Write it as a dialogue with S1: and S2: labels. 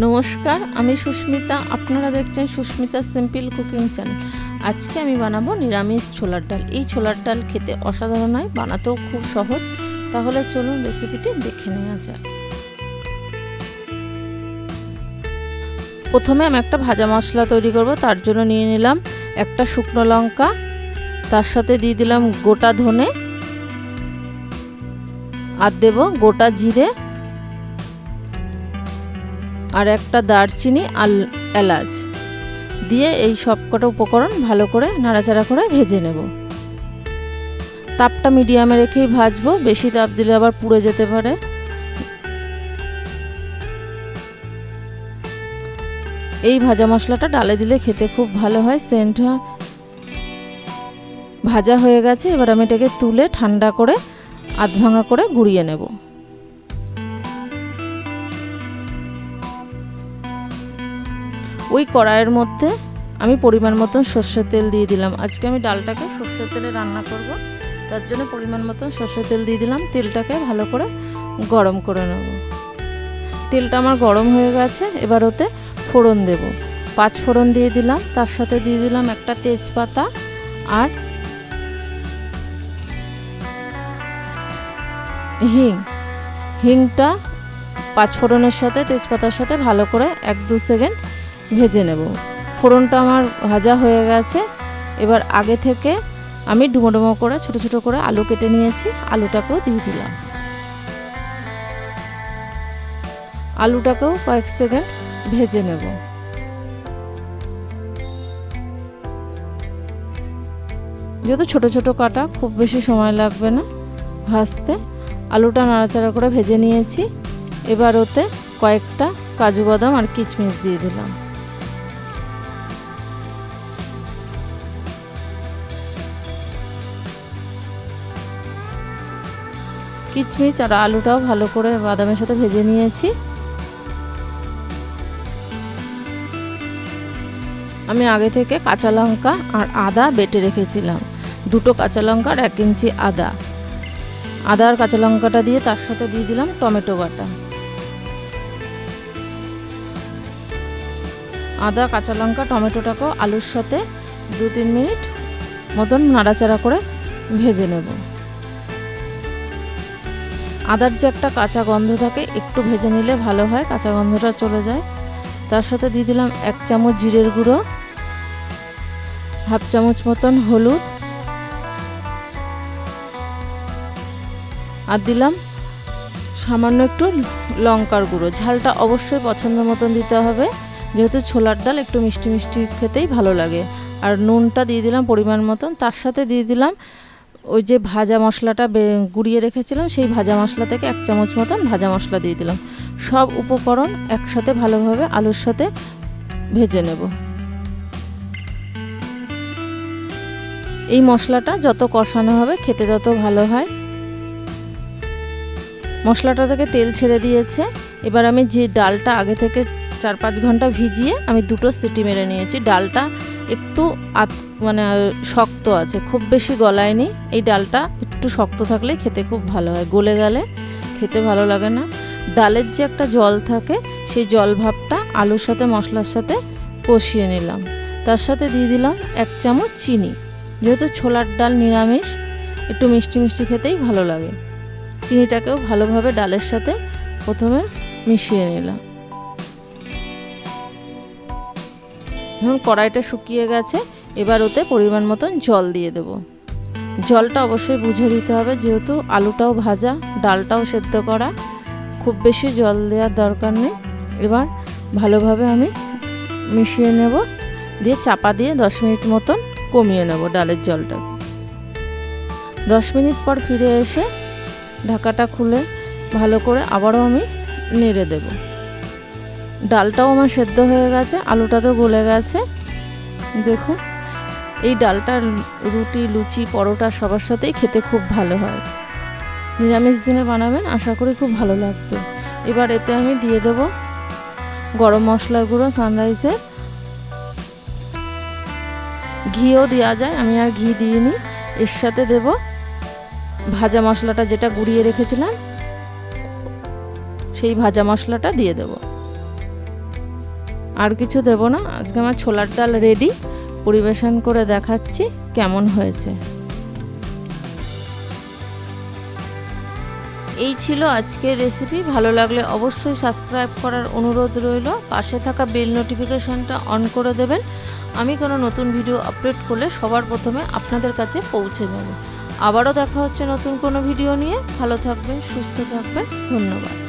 S1: নমস্কার, আমি সুস্মিতা। আপনারা দেখছেন সুস্মিতা সিম্পল কুকিং চ্যানেল। আজকে আমি বানাবো নিরামিষ ছোলার ডাল। এই ছোলার ডাল খেতে অসাধারণ হয়, বানাতেও খুব সহজ। তাহলে চলুন রেসিপিটি দেখে নেওয়া যাক। প্রথমে আমি একটা ভাজা মশলা তৈরি করব, তার জন্য নিয়ে নিলাম একটা শুকনো লঙ্কা। তার সাথে দিয়ে দিলাম গোটা ধনে। আর দেব গোটা জিরে। আর একটা দারচিনি আর এলাচ। দিয়ে এই সব কটা উপকরণ ভালো করে নাড়াচাড়া করে ভেজে নেব। তাপটা মিডিয়ামে রেখেই ভাজবো, বেশি তাপ দিলে আবার পুড়ে যেতে পারে। এই ভাজা মশলাটা ডালে দিলে খেতে খুব ভালো হয়, সেন্টটা ভাজা হয়ে গেছে, এবার আমি এটাকে তুলে ঠান্ডা করে আধ ভাঙা করে গুঁড়িয়ে নেব। ওই কড়াইয়ের মধ্যে আমি পরিমাণ মতন সর্ষের তেল দিয়ে দিলাম। আজকে আমি ডালটাকে সর্ষের তেলে রান্না করব। তার জন্য পরিমাণ মতন সর্ষের তেল দিয়ে দিলাম। তেলটাকে ভালো করে গরম করে নেব। তেলটা আমার গরম হয়ে গেছে। এবার ওতে ফোড়ন দেব। পাঁচ ফোড়ন দিয়ে দিলাম। তার সাথে দিয়ে দিলাম একটা তেজপাতা আর হিং। হিংটা পাঁচ ফোড়নের সাথে, তেজপাতার সাথে ভালো করে এক দু সেকেন্ড ভেজে নেব। ফোড়নটা আমার ভাজা হয়ে গেছে। এবার আগে থেকে আমি ডুমো ডুমো করে, ছোট ছোট করে আলু কেটে নিয়েছি। আলুটাকেও দিয়ে দিলাম। আলুটাকেও কয়েক সেকেন্ড ভেজে নেব। যেহেতু ছোট ছোট কাটা, খুব বেশি সময় লাগবে না ভাজতে। আলুটা নাড়াচাড়া করে ভেজে নিয়েছি। এবার ওতে কয়েকটা কাজু বাদাম আর কিচমিচ দিয়ে দিলাম। কিচমিচ আর আলুটাও ভালো করে বাদামের সাথে ভেজে নিয়েছি। আমি আগে থেকে কাঁচা লঙ্কা আর আদা বেটে রেখেছিলাম। দুটো কাঁচা লঙ্কা আর এক ইঞ্চি আদা। আদা আর কাঁচা লঙ্কাটা দিয়ে তার সাথে দিয়ে দিলাম টমেটো বাটা। আদা, কাঁচা লঙ্কা, টমেটোটাকেও আলুর সাথে দু তিন মিনিট মতন নাড়াচাড়া করে ভেজে নেব। আদার যে একটা কাঁচা গন্ধ থাকে, একটু ভেজে নিলে ভালো হয়, কাঁচা গন্ধটা চলে যায়। তার সাথে দিয়ে দিলাম এক চামচ জিরের গুঁড়ো, হাফ চামচ মতন হলুদ, আর দিলাম সামান্য একটু লঙ্কার গুঁড়ো। ঝালটা অবশ্যই পছন্দ মতন দিতে হবে, যেহেতু ছোলার ডাল একটু মিষ্টি মিষ্টি খেতেই ভালো লাগে। আর নুনটা দিয়ে দিলাম পরিমাণ মতন, তার সাথে দিয়ে দিলাম ওই যে ভাজা মশলাটা গুঁড়িয়ে রেখেছিলাম সেই ভাজা মশলা থেকে এক চামচ মতন ভাজা মশলা দিয়ে দিলাম। সব উপকরণ একসাথে ভালোভাবে আলুর সাথে ভেজে নেব। এই মশলাটা যত কষানো হবে খেতে তত ভালো হয়। মশলাটা থেকে তেল ছেড়ে দিয়েছে। এবার আমি যে ডালটা আগে থেকে চার পাঁচ ঘণ্টা ভিজিয়ে আমি দুটো সিটি মেরে নিয়েছি। ডালটা একটু মানে শক্ত আছে, খুব বেশি গলায়নি। এই ডালটা একটু শক্ত থাকলে খেতে খুব ভালো হয়, গলে গেলে খেতে ভালো লাগে না। ডালের যে একটা জল থাকে, সেই জল ভাবটা আলুর সাথে, মশলার সাথে কষিয়ে নিলাম। তার সাথে দিয়ে দিলাম এক চামচ চিনি। যেহেতু ছোলার ডাল নিরামিষ, একটু মিষ্টি মিষ্টি খেতেই ভালো লাগে। চিনিটাকেও ভালোভাবে ডালের সাথে প্রথমে মিশিয়ে নিলাম। এখন কড়াইটা শুকিয়ে গেছে, এবার ওতে পরিমাণ মতন জল দিয়ে দেব। জলটা অবশ্যই বুঝে দিতে হবে, যেহেতু আলুটাও ভাজা, ডালটাও সেদ্ধ করা, খুব বেশি জল দেওয়ার দরকার নেই। এবার ভালোভাবে আমি মিশিয়ে নেব, দিয়ে চাপা দিয়ে দশ মিনিট মতন কমিয়ে নেব ডালের জলটা। দশ মিনিট পর ফিরে এসে ঢাকাটা খুলে ভালো করে আবারও আমি নেড়ে দেব। ডালটাও আমার সেদ্ধ হয়ে গেছে, আলুটা তো গলে গেছে। দেখুন, এই ডালটা রুটি, লুচি, পরোটা সবার সাথেই খেতে খুব ভালো হয়। নিরামিষ দিনে বানাবেন, আশা করি খুব ভালো লাগবে। এবার এতে আমি দিয়ে দেব গরম মশলার গুঁড়ো সানরাইজের ঘিও দেওয়া যায়, আমি আর ঘি দিইনি। এর সাথে দেব ভাজা মশলাটা যেটা গুঁড়িয়ে রেখেছিলাম, সেই ভাজা মশলাটা দিয়ে দেব। আর কিছু দেব না। আজকে আমার ছোলার ডাল রেডি পরিবেশন করে দেখাচ্ছি কেমন হয়েছে। এই ছিল আজকের রেসিপি ভালো লাগলে অবশ্যই সাবস্ক্রাইব করার অনুরোধ রইল। পাশে থাকা বেল নোটিফিকেশানটা অন করে দেবেন। আমি কোনো নতুন ভিডিও আপলোড করলে সবার প্রথমে আপনাদের কাছে পৌঁছে যাবে। আবারও দেখা হচ্ছে নতুন কোনো ভিডিও নিয়ে। ভালো থাকবেন, সুস্থ থাকবেন। ধন্যবাদ।